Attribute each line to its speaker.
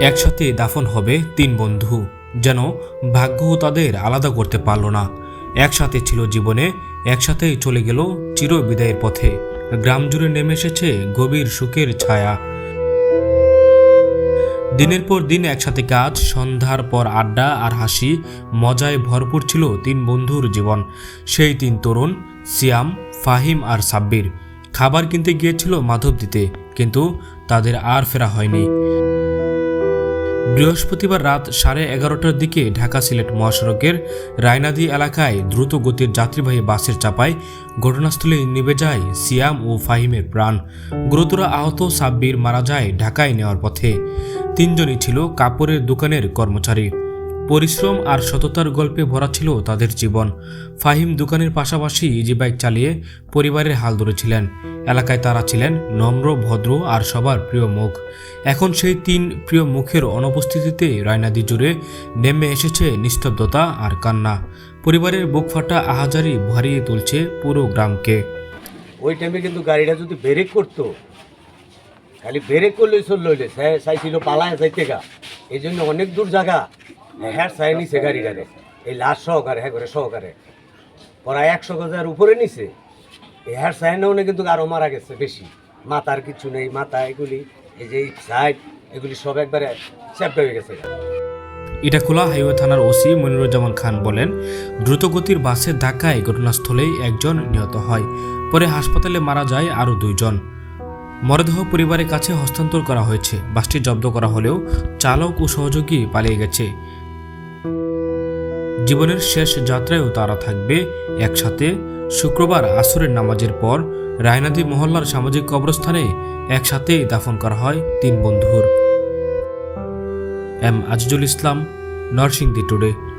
Speaker 1: একসাথে দাফন হবে তিন বন্ধু। যেন ভাগ্য তাদের আলাদা করতে পারল না। একসাথে ছিল জীবনে একসাথেই চলে গেল চির বিদায়ের পথে। গ্রাম জুড়ে নেমে এসেছে গভীর সুখের ছায়া। দিনের পর দিন একসাথে কাজ, সন্ধ্যার পর আড্ডা আর হাসি, মজায় ভরপুর ছিল তিন বন্ধুর জীবন। সেই তিন তরুণ, সিয়াম, ফাহিম আর সাব্বির। খাবার কিনতে গিয়েছিল মাধব দিতে কিন্তু তাদের আর ফেরা হয়নি। বৃহস্পতিবার রাত সাড়ে এগারোটার দিকে ঢাকা সিলেট মহাসড়কের রায়নাদি এলাকায় দ্রুত গতির যাত্রীবাহী বাসের চাপায় ঘটনাস্থলে নিভে যায় সিয়াম ও ফাহিমের প্রাণ। গুরুতর আহত সাব্বির মারা যায় ঢাকায় নেওয়ার পথে। তিনজনই ছিল কাপড়ের দোকানের কর্মচারী। পরিশ্রম আর সততার গল্পে ভরা ছিল তাদের জীবন। ফাহিম দোকানের পাশাপাশি ইজি বাইক চালিয়ে পরিবারের হাল ধরেছিলেন। এলাকায় তারা ছিলেন নম্র, ভদ্র আর সবার প্রিয় মুখ। এখন সেই তিন প্রিয় মুখের অনুপস্থিতিতে রায়নাদি জুড়ে নেমে এসেছে নিস্তব্ধতা আর কান্না। পরিবারের বুক ফাটা আহাজারি ভারিয়ে তুলছে পুরো গ্রামকে।
Speaker 2: ওই টাইমে কিন্তু গাড়িটা যদি ব্রেক করতো, খালি ব্রেক করলেই চল লইলে চাইছিল পালায় যাইতে গা। এই জন্য অনেক দূর জায়গা হ্যাঁ চাই নিছে গাড়িটারে। এই লাশ সহকারে হ্যাঁ করে সহকারে। প্রায় একশো গজার উপরে নিছে। এই হ্যাঁ চাই না কিন্তু আরও মারা গেছে বেশি। মাথার কিছু নেই, মাথা এগুলি, এই যে সাইড এগুলি সব একবারে চ্যাপ্টা হয়ে গেছে।
Speaker 1: ইটাখোলা হাইওয়ে থানার ওসি মনিরুজ্জামান খান বলেন, দ্রুতগতির বাসের ধাক্কায় ঘটনাস্থলেই একজন নিহত হয়। পরে হাসপাতালে মারা যায় আরও দুইজন। মরদেহ পরিবারের কাছে হস্তান্তর করা হয়েছে। বাসটি জব্দ করা হলেও চালক ও সহযোগী পালিয়ে গেছে। জীবনের শেষ যাত্রায়ও তারা থাকবে একসাথে শুক্রবার আসরের নামাজের পর রায়নাদি মহল্লার সামাজিক কবরস্থানে একসাথে দাফন করা হয় তিন বন্ধুর। M Azizul Islam, Narsingdi today.